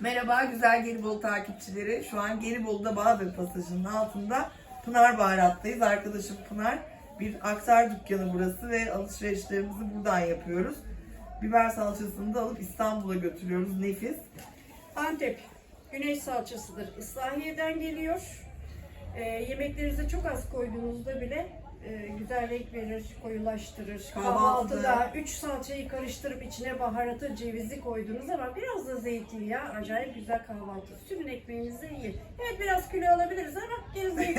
Merhaba güzel Gelibolu takipçileri. Şu an Gelibolu'da Bahadır Pasajı'nın altında Pınar Baharat'tayız. Arkadaşım Pınar. Bir aktar dükkanı burası ve alışverişlerimizi buradan yapıyoruz. Biber salçasını da alıp İstanbul'a götürüyoruz. Nefis. Antep güneş salçasıdır. İslahiye'den geliyor. Ee, yemeklerinize çok az koyduğunuzda bile e, güzel renk verir, koyulaştırır. Kahvaltıda. Kahvaltıda 3 salçayı karıştırıp içine baharatı, cevizi koyduğunuz zaman biraz da zeytinyağı acayip güzel kahvaltı. Sürün ekmeğinizi yiyin. Evet biraz kilo alabiliriz ama gene zayıf,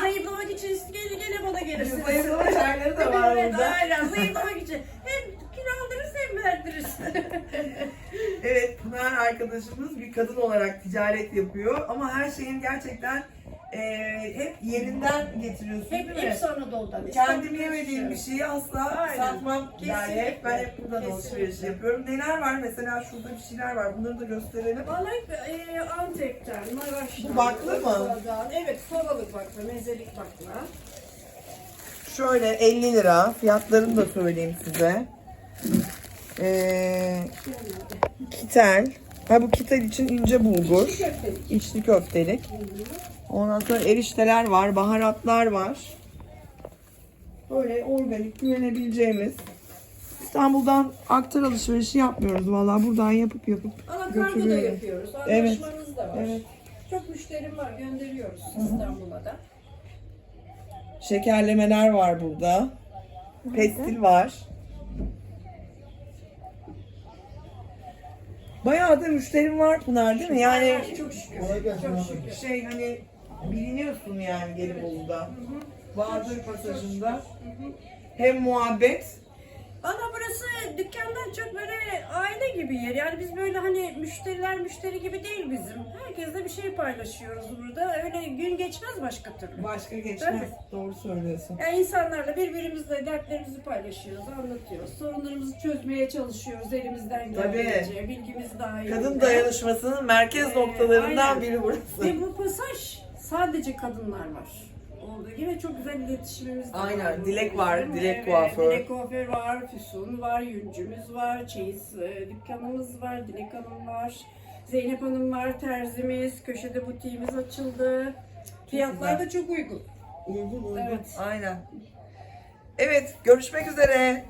zayıflamak için gene, gene bana gelirsiniz. Zayıflama çayları da var evet, aynen zayıflamak için. Hem kilo aldırırız hem verdiririz. Evet Pınar arkadaşımız bir kadın olarak ticaret yapıyor ama her şeyin gerçekten eee, hep yerinden getiriyorsun hep, değil mi? hepsi Anadolu'dan. Kendim yemediğim bir şeyi asla Aynen. satmam yani Kesinlikle. hep ben hep buradan alışveriş yapıyorum. Neler var mesela şurada bir şeyler var bunları da gösterelim. Vallahi e, Antep'ten, Maraş'tan. Bu bakla mı? Evet, sobalık bakla, mezelik bakla. Şöyle 50 lira fiyatlarını da söyleyeyim size. Ee, kitel. Ha bu kitel için ince bulgur. İçli köftelik. İçli köftelik. Ondan sonra erişteler var, baharatlar var. Böyle organik güvenebileceğimiz. İstanbul'dan aktar alışverişi yapmıyoruz vallahi buradan yapıp yapıp Anakargo da götürüyoruz. yapıyoruz. Evet. Da var. Evet. Çok müşterim var, gönderiyoruz İstanbul'a da. Şekerlemeler var burada. Pestil var. Bayağı da müşterim var Pınar değil mi? Yani çok şükür. Çok şükür. şey hani biliniyorsun yani Gelibolu'da. Bahadır Pasajı'nda. Hem muhabbet. Valla burası dükkandan çok böyle aile gibi yer. Yani biz böyle hani müşteriler müşteri gibi değil bizim. Herkesle bir şey paylaşıyoruz burada. Öyle gün geçmez başka türlü. Başka geçmez. Tabii. Doğru söylüyorsun. Yani insanlarla birbirimizle dertlerimizi paylaşıyoruz, anlatıyoruz. Sorunlarımızı çözmeye çalışıyoruz elimizden Tabii. geldiğince. Bilgimiz dahilinde. Kadın dayanışmasının merkez Ee, noktalarından aynen. biri burası. Ve bu pasaj sadece kadınlar var. Olduğu gibi çok güzel iletişimimiz de Aynen, var. Dilek var? Dilek Evet, kuaför. Dilek kuaför var, Füsun var, Yüncümüz var, Çeyiz e, dükkanımız var, Dilek Hanım var. Zeynep Hanım var, terzimiz, köşede butiğimiz açıldı. Fiyatlar da çok uygun. Uygun uygun. Evet. Aynen. Evet görüşmek üzere.